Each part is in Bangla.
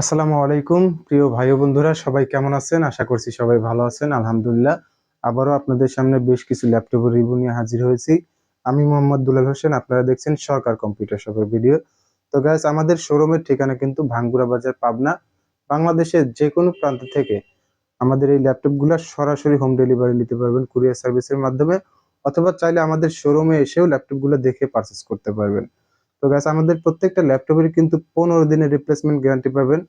আসসালামু আলাইকুম, প্রিয় ভাই বন্ধুরা, সবাই কেমন আছেন? আশা করছি সবাই ভালো আছেন, আলহামদুলিল্লাহ। আবারও আপনাদের সামনে বেশ কিছু ল্যাপটপের রিভিউ নিয়ে হাজির হয়েছি। আমি মোহাম্মদ দুলাল হোসেন, আপনারা দেখছেন সরকার কম্পিউটার শপের ভিডিও তো গ্যাস আমাদের শোরুমের ঠিকানা কিন্তু ভাঙ্গুরা বাজার, পাবনা, বাংলাদেশের যে কোনো প্রান্ত থেকে আমাদের এই ল্যাপটপগুলো সরাসরি হোম ডেলিভারি নিতে পারবেন কুরিয়ার সার্ভিসের মাধ্যমে, অথবা চাইলে আমাদের শোরুমে এসেও ল্যাপটপগুলো দেখে পারচেস করতে পারবেন। তো গ্যাস আমাদের প্রত্যেকটা ল্যাপটপের কিন্তু পনেরো দিনের রিপ্লেসমেন্ট গ্যারান্টি পাবেন,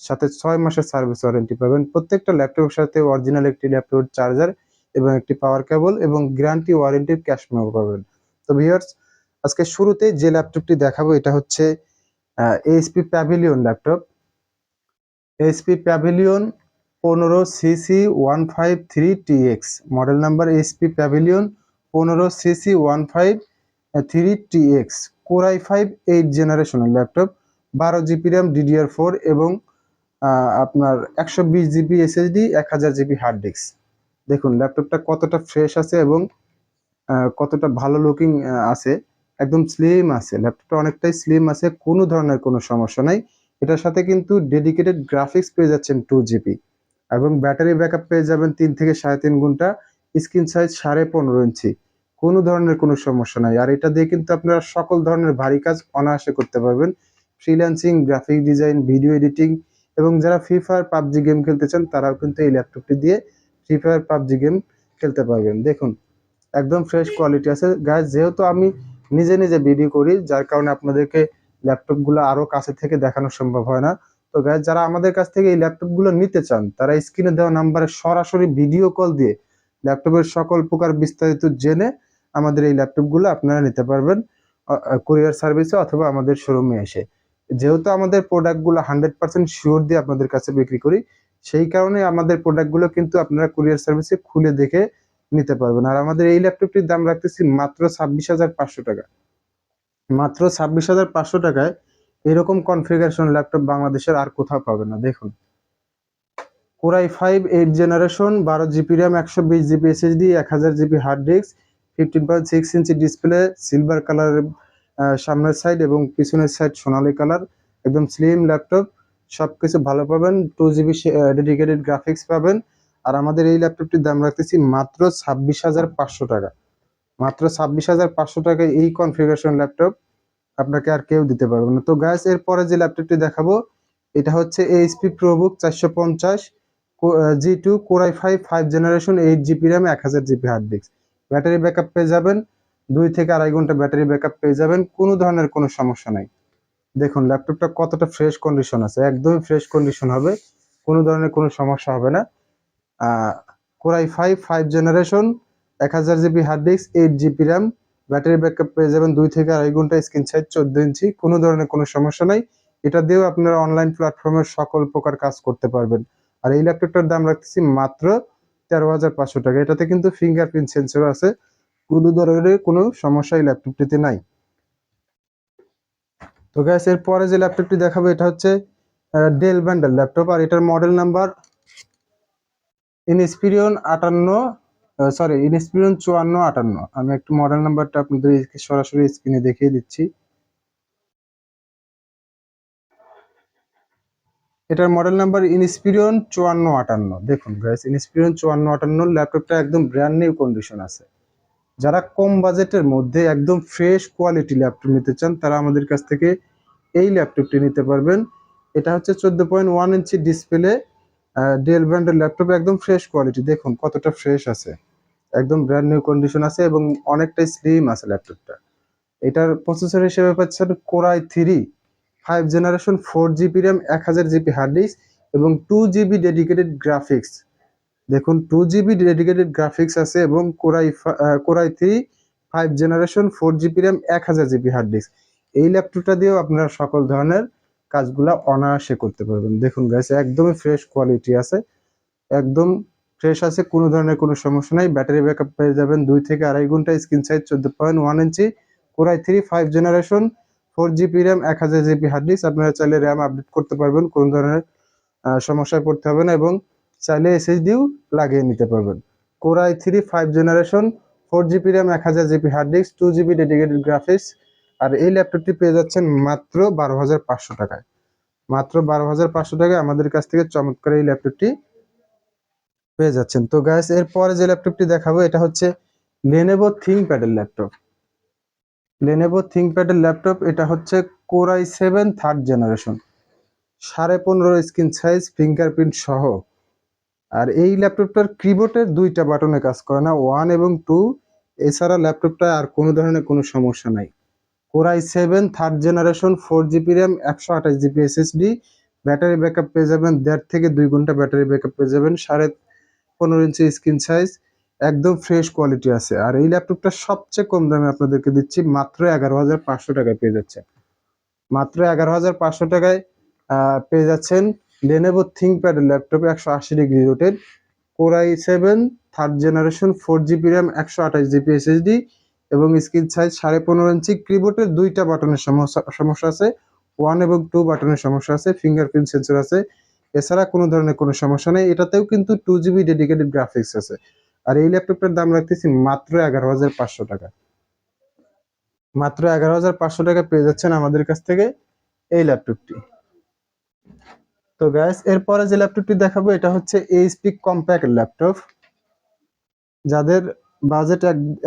সাথে ছয় মাসের সার্ভিস ওয়ারেন্টি পাবেন। প্রত্যেকটা ল্যাপটপের সাথে অরিজিনাল একটি ল্যাপটপের চার্জার এবং একটি পাওয়ার কেবল এবং গ্যারান্টি ওয়ারেন্টির ক্যাশ মেমো পাবেন। তো ভিউয়ার্স আজকে শুরুতে যে ল্যাপটপটি দেখাবো, এটা হচ্ছে HP Pavilion laptop HP Pavilion পনেরো CC one five three TX model number HP Pavilion পনেরো CC one five three TX core i five eight জেনারেশনের ল্যাপটপ, বারো জিবি র্যাম, ডিডিআর ফোর এবং আপনার একশো বিশ জিবি এসএসডি, এক হাজার জিবি হার্ড ডিস্ক। দেখুন, ল্যাপটপটা কতটা ফ্রেশ আছে এবং কতটা ভালো লুকিং আছে, একদম স্লিম আছে। ল্যাপটপটা অনেকটাই স্লিম আছে, কোনো ধরনের কোনো সমস্যা নাই। এটার সাথে কিন্তু ডেডিকেটেড গ্রাফিক্স পেয়ে যাচ্ছেন টু জিবি এবং ব্যাটারি ব্যাকআপ পেয়ে যাবেন তিন থেকে সাড়ে তিন ঘণ্টা স্ক্রিন সাইজ সাড়ে পনেরো ইঞ্চি। কোনো ধরনের কোনো সমস্যা নাই। আর এটা দিয়ে কিন্তু আপনারা সকল ধরনের ভারী কাজ অনায়াসে করতে পারবেন। Freelancing graphic design video editing এবং যারা ফ্রি ফায়ার পাবজি গেম খেলতে চান, তারাও কিন্তু এই ল্যাপটপটি দিয়ে ফ্রি ফায়ার পাবজি গেম খেলতে পারবেন। দেখুন, একদম ফ্রেশ কোয়ালিটি আছে। গাছ যেহেতু আমি নিজে নিজে ভিডিও করি, যার কারণে আপনাদেরকে ল্যাপটপগুলো আরও কাছে থেকে দেখানো সম্ভব হয় না। তো গাছ যারা আমাদের কাছ থেকে এই ল্যাপটপগুলো নিতে চান, তারা স্ক্রিনে দেওয়া নাম্বারে সরাসরি ভিডিও কল দিয়ে ল্যাপটপের সকল প্রকার বিস্তারিত জেনে আমাদের এই ল্যাপটপগুলো আপনারা নিতে পারবেন কুরিয়ার সার্ভিসে অথবা আমাদের শোরুমে এসে। যেহেতু আমাদের প্রোডাক্টগুলো হান্ড্রেড পার্সেন্ট শিওর দিয়ে আপনাদের কাছে বিক্রি করি, সেই কারণে আমাদের প্রোডাক্টগুলো কিন্তু আপনারা কুরিয়ার সার্ভিসে খুলে দেখে নিতে পারবেন। আর আমাদের এই ল্যাপটপটির দাম রাখতেছি মাত্র ছাব্বিশ হাজার পাঁচশো টাকা। মাত্র ছাব্বিশ হাজার পাঁচশো টাকায় এরকম কনফিগারেশন ল্যাপটপ বাংলাদেশের আর কোথাও পাবে না। দেখুন। Core i five eight generation, বারো জিবি র্যাম, একশো বিশ জিবি এসএসডি, এক হাজার GB hard disk fifteen point six inch display silver কালারের সামনের সাইড এবং পিছনের সাইড সোনালী কালার একদম স্লিম ল্যাপটপ সব কিছু ভালো পাবেন টু জিবি ডেডিকেটেড গ্রাফিক্স পাবেন। আর আমাদের এই ল্যাপটপটির দাম রাখতেছি মাত্র ছাব্বিশ হাজার পাঁচশো টাকা। মাত্র ছাব্বিশ হাজার পাঁচশো টাকায় এই কনফিগারেশন ল্যাপটপ আপনাকে আর কেউ দিতে পারবে না। তো গ্যাস এরপরে যে ল্যাপটপটি দেখাবো, এটা হচ্ছে এইচপি প্রোবুক চারশো পঞ্চাশ G two core i five five generation eight GB RAM এক হাজার GB hard disk battery backup পেয়ে যাবেন, দুই থেকে আড়াই ঘণ্টা ব্যাটারি ব্যাকআপ পেয়ে যাবেন, কোনো ধরনের কোনো সমস্যা নাই। দেখুন, ল্যাপটপটা কতটা ফ্রেশ কন্ডিশন আছে, একদমই ফ্রেশ কন্ডিশন হবে, কোনো ধরনের কোনো সমস্যা হবে না। কোরাই ফাইভ ফাইভ জেনারেশন এক হাজার GB hard disk eight GB RAM battery backup পেয়ে যাবেন দুই থেকে আড়াই ঘণ্টা স্ক্রিন সাইজ চোদ্দ ইঞ্চি কোনো ধরনের কোনো সমস্যা নাই। এটা দিয়েও আপনারা অনলাইন প্ল্যাটফর্মের সকল প্রকার কাজ করতে পারবেন। আর এই ল্যাপটপটার দাম রাখতেছি মাত্র তেরো হাজার পাঁচশো টাকা। এটাতে কিন্তু ফিঙ্গারপ্রিন্ট সেন্সরও আছে। কোনো ধরনের কোনো সমস্যা এই ল্যাপটপটিতে নাই। তো গ্যাস এর পরে যে ল্যাপটপটি দেখাবো, এটা হচ্ছে ডেল ব্যান্ডেল ল্যাপটপ আর এটার মডেল নাম্বার ইনস্পিরিয়ন আটান্ন সরি ইনস্পিরিয়ন চুয়ান্ন আটান্ন। আমি একটু মডেল নাম্বারটা আপনাদের সরাসরি স্ক্রিনে দেখিয়ে দিচ্ছি। এটার মডেল নাম্বার ইনস্পিরিয়ন চুয়ান্ন আটান্ন। দেখুন গাইস ইনস্পিরিয়ন চুয়ান্ন আটান্ন ল্যাপটপটা একদম ব্র্যান্ড নিউ কন্ডিশন আছে। যারা কম বাজেটের মধ্যে একদম ফ্রেশ কোয়ালিটি ল্যাপটপ নিতে চান, তারা আমাদের কাছ থেকে এই ল্যাপটপটি নিতে পারবেন। এটা হচ্ছে চোদ্দ point one inch display Dell ব্র্যান্ডের ল্যাপটপ একদম ফ্রেশ কোয়ালিটি দেখুন কতটা ফ্রেশ আছে। একদম ব্র্যান্ড নিউ কন্ডিশন আছে এবং অনেকটাই স্লিম আছে ল্যাপটপটা এটার প্রসেসর হিসেবে পাচ্ছেন core i three five generation four GB RAM, এক হাজার জিবি হার্ড ডিস্ক এবং টু জিবি ডেডিকেটেড গ্রাফিক্স দেখুন, টু জিবি ডেডিকেটেড গ্রাফিক্স আছে এবং core i core i three, five generation four GB RAM, এক হাজার জিবি হার্ড ডিস্ক। এই ল্যাপটপটা দিয়েও আপনারা সকল ধরনের কাজগুলো অনায়াসে করতে পারবেন। দেখুন গাছ একদমই ফ্রেশ কোয়ালিটি আছে, একদম ফ্রেশ আছে, কোনো ধরনের কোনো সমস্যা নাই। ব্যাটারি ব্যাকআপ পেয়ে যাবেন দুই থেকে আড়াই ঘণ্টা স্ক্রিন সাইজ চোদ্দ point one inch core i three, five generation four GB RAM, এক হাজার জিবি হার্ড ডিস্ক আপনারা চাইলে র্যাম আপডেট করতে পারবেন, কোনো ধরনের সমস্যায় পড়তে হবে না এবং চাইলে এসএসডিও লাগিয়ে নিতে পারবেন। Core i three five generation, four GB RAM, এক হাজার GB hard disk two GB dedicated graphics আর এই ল্যাপটপটি পেয়ে যাচ্ছেন মাত্র বারো হাজার পাঁচশো টাকায়। মাত্র বারো হাজার পাঁচশো টাকায় আমাদের কাছ থেকে চমৎকার এই ল্যাপটপটি পেয়ে যাচ্ছেন। তো গ্যাস এরপরে যে ল্যাপটপটি দেখাবো, এটা হচ্ছে লেনেভো থিংপ্যাডের ল্যাপটপ। লেনেভো থিংপ্যাডের ল্যাপটপ এটা হচ্ছে কোরাই সেভেন থার্ড জেনারেশন সাড়ে পনেরো স্ক্রিন সাইজ ফিঙ্গারপ্রিন্ট সহ। আর এই ল্যাপটপটার কিবোর্ডের দুইটা বাটনে কাজ করে না। ওয়ান এবং টু এছাড়া ল্যাপটপটা আর কোনো ধরনের কোনো সমস্যা নাই। Core i seven third generation four GB RAM একশো আঠাশ জিবি এসএসডি ব্যাটারি ব্যাকআপ পেয়ে যাবেন দেড় থেকে দুই ঘণ্টা ব্যাটারি ব্যাকআপ পেয়ে যাবেন। সাড়ে পনেরো ইঞ্চি স্ক্রিন সাইজ একদম ফ্রেশ কোয়ালিটি আছে। আর এই ল্যাপটপটা সবচেয়ে কম দামে আপনাদেরকে দিচ্ছি, মাত্র এগারো হাজার পাঁচশো টাকায় পেয়ে যাচ্ছে মাত্র এগারো হাজার পাঁচশো টাকায় পেয়ে যাচ্ছেন লেনেভো থিংপ্যাড ল্যাপটপ একশো আশি degree rotated core i seven third generation four GB RAM একশো আঠাশ জিবি এসএসডি এবং স্ক্রিন সাইজ সাড়ে পনেরো ইঞ্চি কিবোর্ডের দুইটা বাটনের সমস্যা সমস্যা আছে। ওয়ান এবং টু বাটনের সমস্যা আছে ফিঙ্গারপ্রিন্ট সেন্সর আছে। এছাড়া কোনো ধরনের কোনো সমস্যা নেই। এটাতেও কিন্তু টু জিবি ডেডিকেটেড গ্রাফিক্স আছে। আর এই ল্যাপটপটার দাম রাখতেছি মাত্র এগারো হাজার পাঁচশো টাকা। মাত্র এগারো হাজার পাঁচশো টাকা পেয়ে যাচ্ছেন আমাদের কাছ থেকে এই ল্যাপটপটি। তো গ্যাস এরপরে যে ল্যাপটপটি দেখাবো, এটা হচ্ছে এইচপি কম্প্যাক্ট ল্যাপটপ। যাদের বাজেট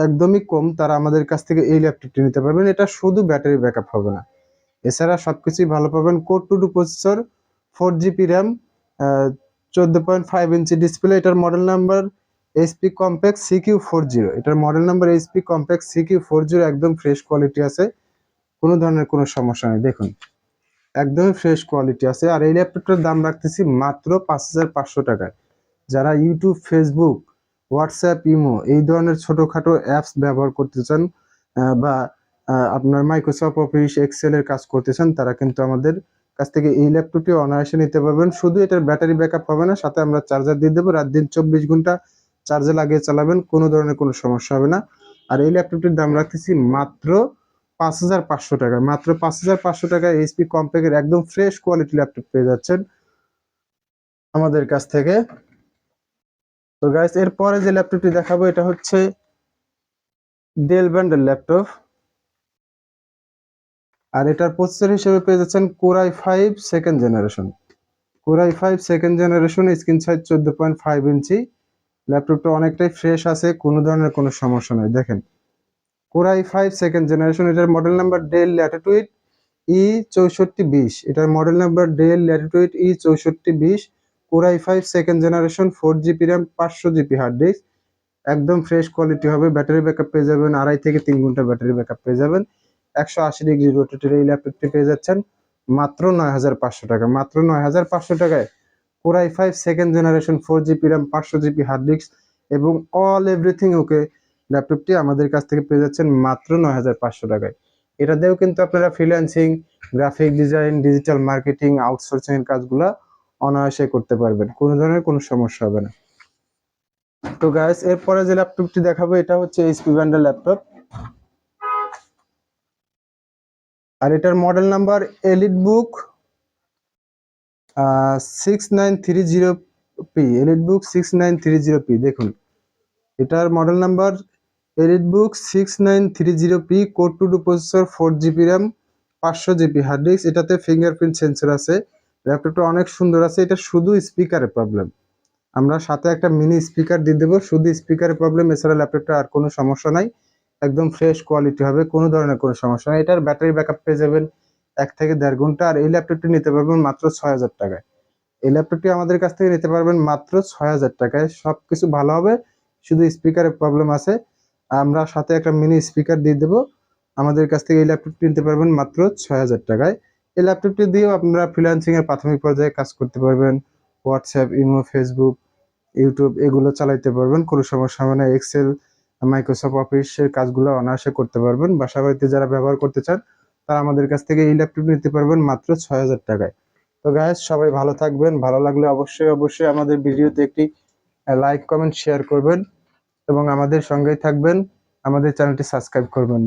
একদমই কম, তারা আমাদের কাছ থেকে এই ল্যাপটপটি নিতে পারবেন। এটা শুধু ব্যাটারি ব্যাকআপ হবে না। এছাড়া সবকিছুই ভালো পাবেন। Core two two processor four GB RAM চোদ্দ পয়েন্ট ফাইভ ইঞ্চি ডিসপ্লে এটার model number HP Compaq CQ four zero এটার model number HP Compaq CQ four zero একদম ফ্রেশ কোয়ালিটি আছে। কোনো ধরনের কোনো সমস্যা নেই, দেখুন। একদমই ফ্রেশ কোয়ালিটি আছে। আর এই ল্যাপটপটার দাম রাখতেছি মাত্র পাঁচ হাজার পাঁচশো টাকায় যারা ইউটিউব ফেসবুক হোয়াটসঅ্যাপ ইমো এই ধরনের ছোটোখাটো অ্যাপস ব্যবহার করতে চান বা আপনার মাইক্রোসফট অফিস এক্সেলের কাজ করতে চান, তারা কিন্তু আমাদের কাছ থেকে এই ল্যাপটপটি অনায়াসে নিতে পারবেন। শুধু এটার ব্যাটারি ব্যাকআপ হবে না, সাথে আমরা চার্জার দিয়ে দেবো। রাত দিন চব্বিশ ঘণ্টা চার্জে লাগিয়ে চালাবেন, কোনো ধরনের কোনো সমস্যা হবে না। আর এই ল্যাপটপটির দাম রাখতেছি মাত্র পাঁচ হাজার পাঁচশো টাকা। মাত্র পাঁচ হাজার পাঁচশো টাকায় এইচপি কম্প্যাক্টের একদম ফ্রেশ কোয়ালিটি ল্যাপটপ পেয়ে যাচ্ছেন আমাদের কাছ থেকে। তো গাইস এরপরে যে ল্যাপটপটি দেখাবো, এটা হচ্ছে ডেল ব্র্যান্ডের ল্যাপটপ। আর এটার প্রসেসর হিসেবে পেয়ে যাচ্ছেন core i five second generation core i five second generation screen size চোদ্দ পয়েন্ট ফাইভ ইঞ্চি ল্যাপটপটা অনেকটাই ফ্রেশ আছে, কোনো ধরনের কোনো সমস্যা নেই। দেখেন core i five second generation এটার model number Dell Latitude E চৌষট্টি বিশ। এটার model number Dell Latitude E চৌষট্টি বিশ core i five second generation four GB RAM পাঁচশো জিবি হার্ড ডিস্ক একদম ফ্রেশ কোয়ালিটি হবে ব্যাটারি ব্যাকআপ পেয়ে যাবেন, আড়াই থেকে তিন ঘণ্টা ব্যাটারি ব্যাকআপ পেয়ে যাবেন। একশো আশি ডিগ্রি রোটেটের এই ল্যাপটপটি পেয়ে যাচ্ছেন, মাত্র নয় হাজার পাঁচশো টাকা। মাত্র নয় হাজার পাঁচশো টাকায় core i five second generation four GB RAM পাঁচশো জিবি হার্ড ডিস্ক এবং অল এভরিথিং ওকে ল্যাপটপটি আমাদের কাছ থেকে পেয়ে যাচ্ছেন মাত্র নয় হাজার পাঁচশো টাকায়। এটা দিয়েও কিন্তু আপনারা freelancing graphic design digital marketing outsourcing এর কাজগুলা অনায়াসে করতে পারবেন। কোনো ধরনের কোনো সমস্যা হবে না। তো গাইস এরপরে যে ল্যাপটপটি দেখাবো, এটা হচ্ছে এইচপি ব্র্যান্ডের ল্যাপটপ আর এটার model number EliteBook six nine three zero P EliteBook six nine three zero P দেখুন। এটার model number EliteBook six nine three zero P core two two processor four GB RAM পাঁচশো জিবি হার্ড ডিস্ক এটাতে ফিঙ্গারপ্রিন্ট সেন্সর আছে ল্যাপটপটা অনেক সুন্দর আছে, এটা শুধু স্পিকারের প্রবলেম আমরা সাথে একটা মিনি স্পিকার দিয়ে দেবো, শুধু স্পিকারের প্রবলেম এছাড়া ল্যাপটপটা আর কোনো সমস্যা নাই, একদম ফ্রেশ কোয়ালিটি হবে, কোনো ধরনের কোনো সমস্যা নেই, এটার ব্যাটারি ব্যাকআপ পেয়ে যাবেন। এক থেকে দেড় ঘণ্টা। আর এই ল্যাপটপটি নিতে পারবেন মাত্র ছয় হাজার টাকায়। এই ল্যাপটপটি আমাদের কাছ থেকে নিতে পারবেন মাত্র ছয় হাজার টাকায়। সব কিছু ভালো হবে, শুধু স্পিকারের প্রবলেম আছে। আমরা সাথে একটা মিনি স্পিকার দিয়ে দেবো। আমাদের কাছ থেকে এই ল্যাপটপটি নিতে পারবেন মাত্র ছয় হাজার টাকায়। এই ল্যাপটপটি দিয়েও আপনারা ফ্রিল্যান্সিং এর প্রাথমিক পর্যায়ে কাজ করতে পারবেন। হোয়াটসঅ্যাপ ইমো ফেসবুক ইউটিউব এগুলো চালাইতে পারবেন। কোনো সমস্যা হবে না। এক্সেল মাইক্রোসফট অফিসের কাজগুলো অনায়াসে করতে পারবেন। বাসা বাড়িতে যারা ব্যবহার করতে চান তারা আমাদের কাছ থেকে এই ল্যাপটপ নিতে পারবেন মাত্র ছয় হাজার টাকায়। তো গায়ে সবাই ভালো থাকবেন। ভালো লাগলে অবশ্যই অবশ্যই আমাদের ভিডিওতে একটি লাইক কমেন্ট শেয়ার করবেন এবং আমাদের সঙ্গেই থাকবেন। আমাদের চ্যানেলটি সাবস্ক্রাইব করবেন।